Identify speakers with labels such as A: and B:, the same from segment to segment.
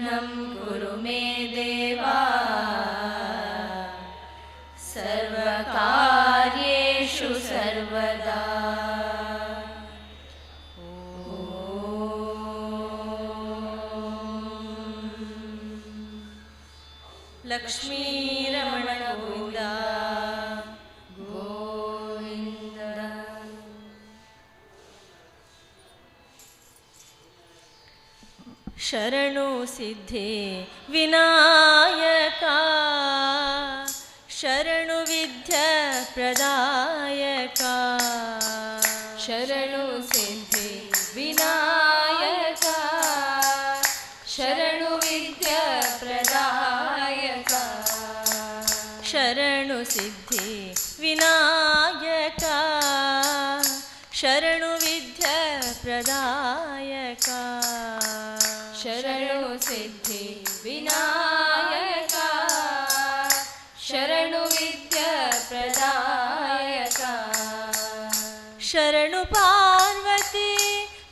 A: निर्विघ्नं कुरु मे देवा। सर्वकार्येषु सर्वदा। लक्ष्मीरमण शरणो सिद्धे विनायका। शरणु विद्य प्रदायका। शरणु सिद्धे विनायका। शरणु विद्य प्रदायका। शरणु सिद्धि विनायका। शरणु विद्य प्रदायका। शरणु सिद्धि विनायका शरणु विद्य प्रदायका शरणु पार्वती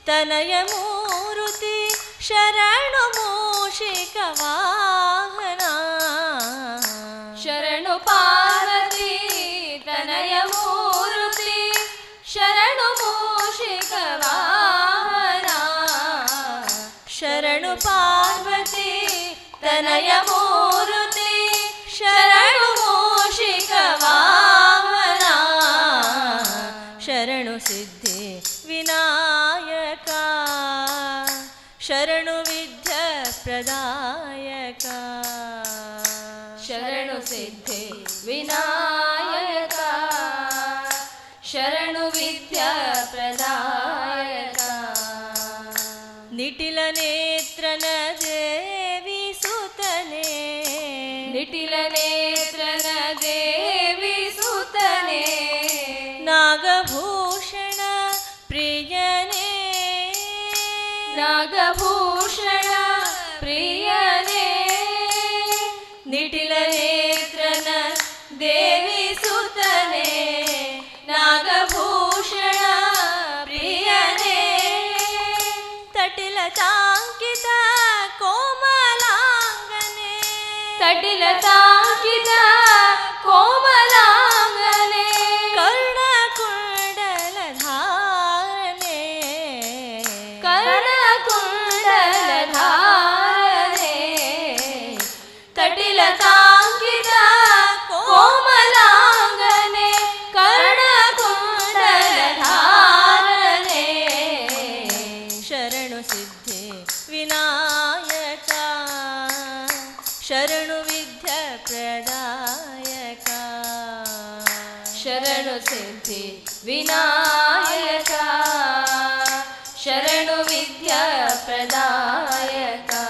A: तनयमूरुति शरणु तनयमूरुति शरणु मूषिकवाहना शरणु सिद्धि विनायका। शरणु विद्य प्रदायका ಕಟಿಲ ತಾಕಿದ ಕೋಮಲಾಂಗನೆ ಕರ್ಣ ಕುಂಡಲ ಧಾರನೆ ಕರ್ಣ ಕುಂಡಲ ಧಾರ विनायका शरणु विद्य प्रदायका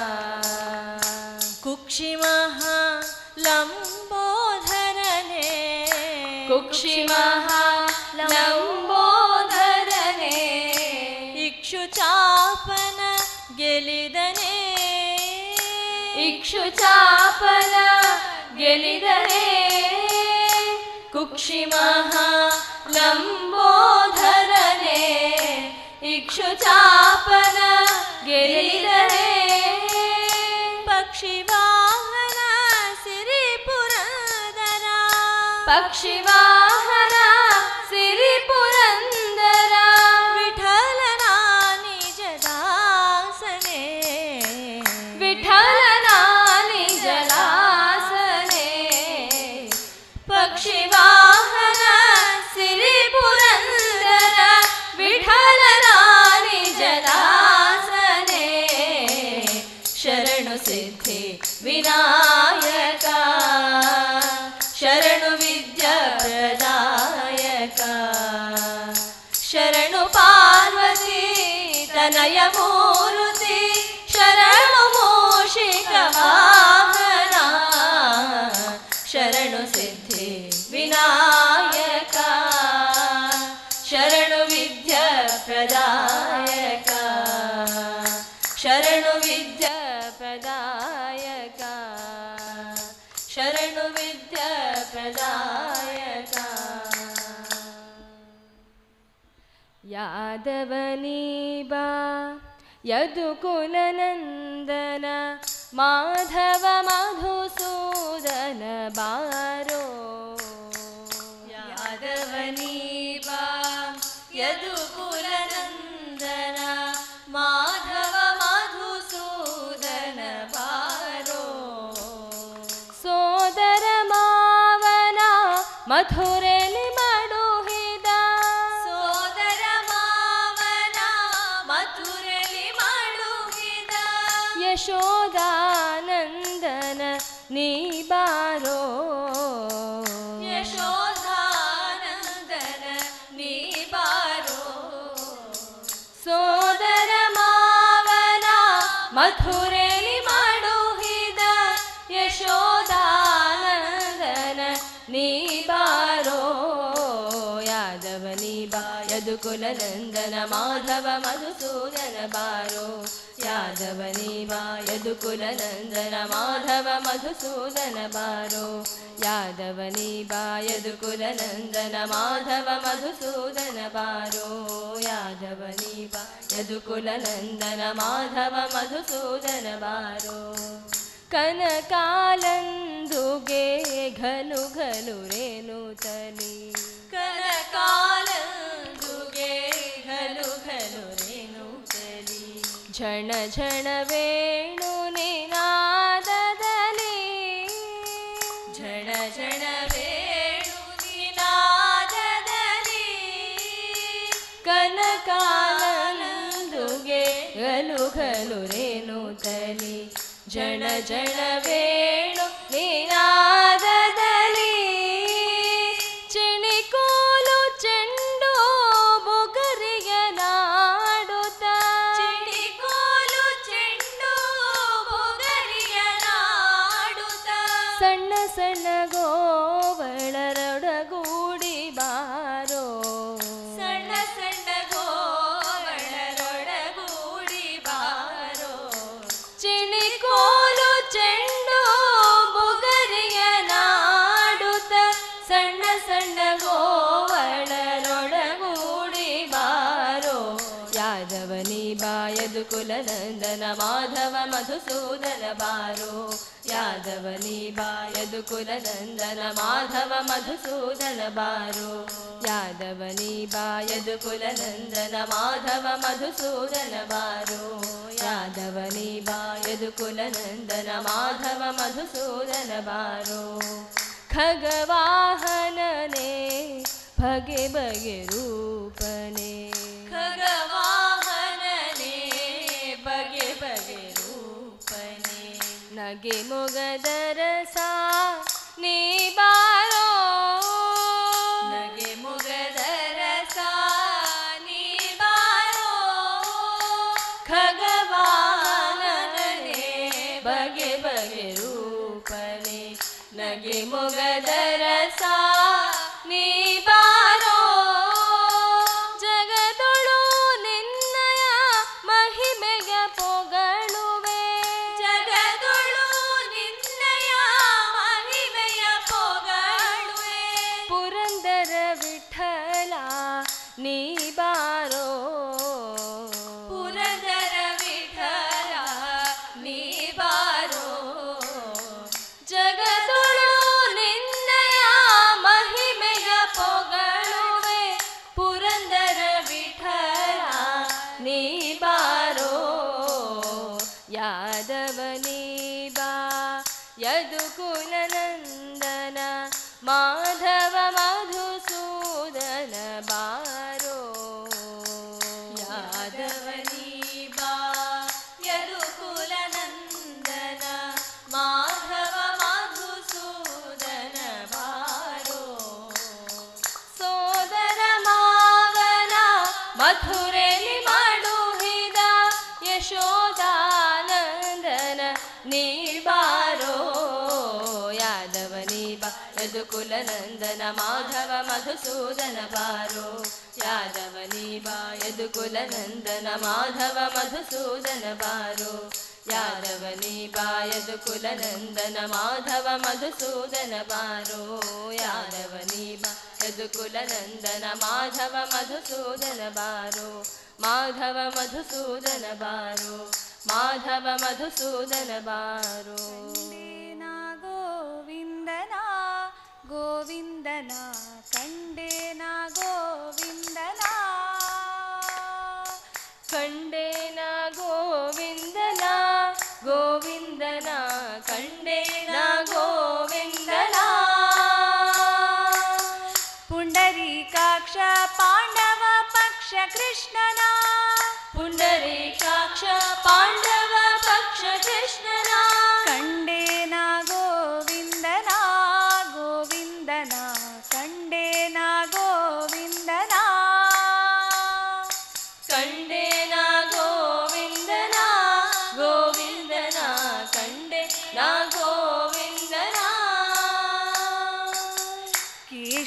A: कुक्षिमः लम्बोधरने कुक्षिमः लम्बोधरने इक्षुचापन ಗೆಲಿದನೆ ಇಕ್ಷುಚಾಪನ ಗೆಲಿದನೆ ಕುಕ್ಷಿಮಃ लम्बोधरने इक्षुचापन इपन गीर पक्षिवारिपुर पक्षिवाहना यादवनीबा यदुकुलनन्दन माधव माधुसूदनबारो यादवनीबा यदुकुलनन्दन माधव माधुसूदनबारो सोदर मावना मथुरे ಹುರೇಲಿ ಮಾಡುಹಿದ ಯಶೋದಾನಂದನ ನೀ ಬಾರೋ ಯಾದವ ನೀ ಬಾಯದು ಯದುಕುಲ ಮಾಧವ ಮಧುಸೂದನ ಬಾರೋ. यादवनी वा यदुकुलनन्दन माधव मधुसूदनबारो यादवनी वा यदुकुलनन्दन माधव मधुसूदनबारो यादवनी वा यदुकुलनन्दन माधव मधुसूदनबारो कनकालन्दुगे घनु घनु रेणुतली ಝಣ ಝಣ ವೇಣು ನಿನಾದದಲ್ಲಿ ಝಣ ಝಣ ವೇಣು ನಿನಾದದಲ್ಲಿ ಕನಕಾಲಂದುಗೆ ಗಲು ಗಲು ರೇನು ತಲಿ ಜಣ ಜಣ ವೇಣು ನಿನಾದದಲ್ಲಿ ಕುಲನಂದನ ಮಾಧವ ಮಧುಸೂದನ ಬಾರೋ ಯಾದವನಿ ಬಾಯದು ಕುಲನಂದನ ಮಾಧವ ಮಧುಸೂದನ ಬಾರೋ ಯಾದವನಿ ಬಾಯದು ಕುಲನಂದನ ಮಾಧವ ಮಧುಸೂದನ ಬಾರೋ ಯಾದವನಿ ಬಾಯದು ಕುಲನಂದನ ಮಾಧವ ಮಧುಸೂದನ ಬಾರೋ ಖಗವಾಹನನೆ, ಭಗೆ ಬಗೆ ರೂಪನೆ. ನಗೆ ಮೊಗದರಸ ನೀ ಬಾರೋ. ನಗೆ ಮೊಗದರಸ ನೀ ಬಾರೋ. ಖಗವಾಹನನೆ ಬಗೆ ಬಗೆ ರೂಪನೆ ನಗೆ ಮೊಗದರಸ यादवनीबा यदुकुलनन्दन मा కులనందన మాధవ మధుసూదన పారో యాదవనీవా కులనందన మాధవ మధుసూదన పారో యాదవనీవా కులనందన మాధవ మధుసూదన పారో యాదవనీవా కులనందన మాధవ మధుసూదన పారో మాధవ మధుసూదన బారో మాధవ మధుసూదన
B: బారో ಗೋವಿಂದನ ಕಂಡೇನ ಗೋವಿಂದನ
A: ಕಂಡೇನ ಗೋವಿಂದನ ಗೋವಿಂದನ ಕಂಡೇನ ಗೋವಿಂದನ
B: ಪುಂಡರೀಕಾಕ್ಷ ಪಾಂಡವ ಪಕ್ಷ ಕೃಷ್ಣನ
A: ಪುಂಡರೀಕಾಕ್ಷ ಪಾಂಡವ ಪಕ್ಷ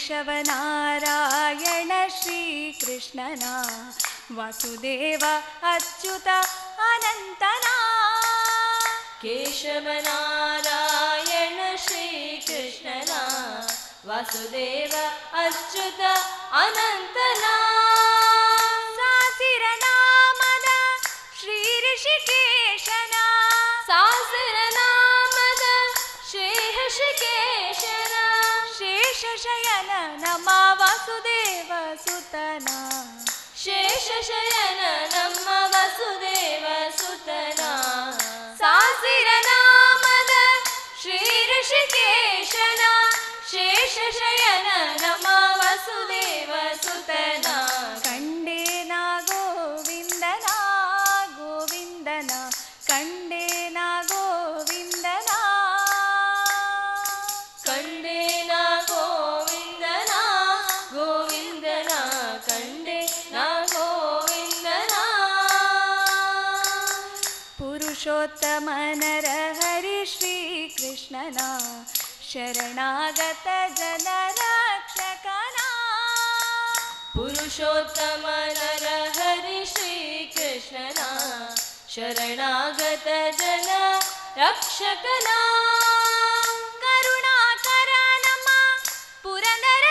B: केशवनारायण श्रीकृष्णना वासुदेव
A: अच्युत अनन्तना। केशवनारायण श्रीकृष्णना वासुदेव अच्युत
B: अनन्तना। अनन्तनासिरनामना श्रीषिकेशन शासरनामना श्रीहृषिकेशन
A: ಶೇಷಶಯನ ನಮ್ಮ ವಸುದೇವ
B: ಸುತನ.
A: ಶೇಷಶಯನ ನಮ್ಮ ವಸುದೇವ ಸುತನ. ಸಾಸಿರ ನಾಮದ ಶ್ರೀ ಋಷಿಕೇಶನ. ಶೇಷಶಯನ ನಮ್ಮ ವಸುದೇವ ಸುತನ. ಕಂಡೇ पुरुषोत्तम नर हरि श्रीकृष्णना शरणागत जन रक्षकना करुणाकर पुरनर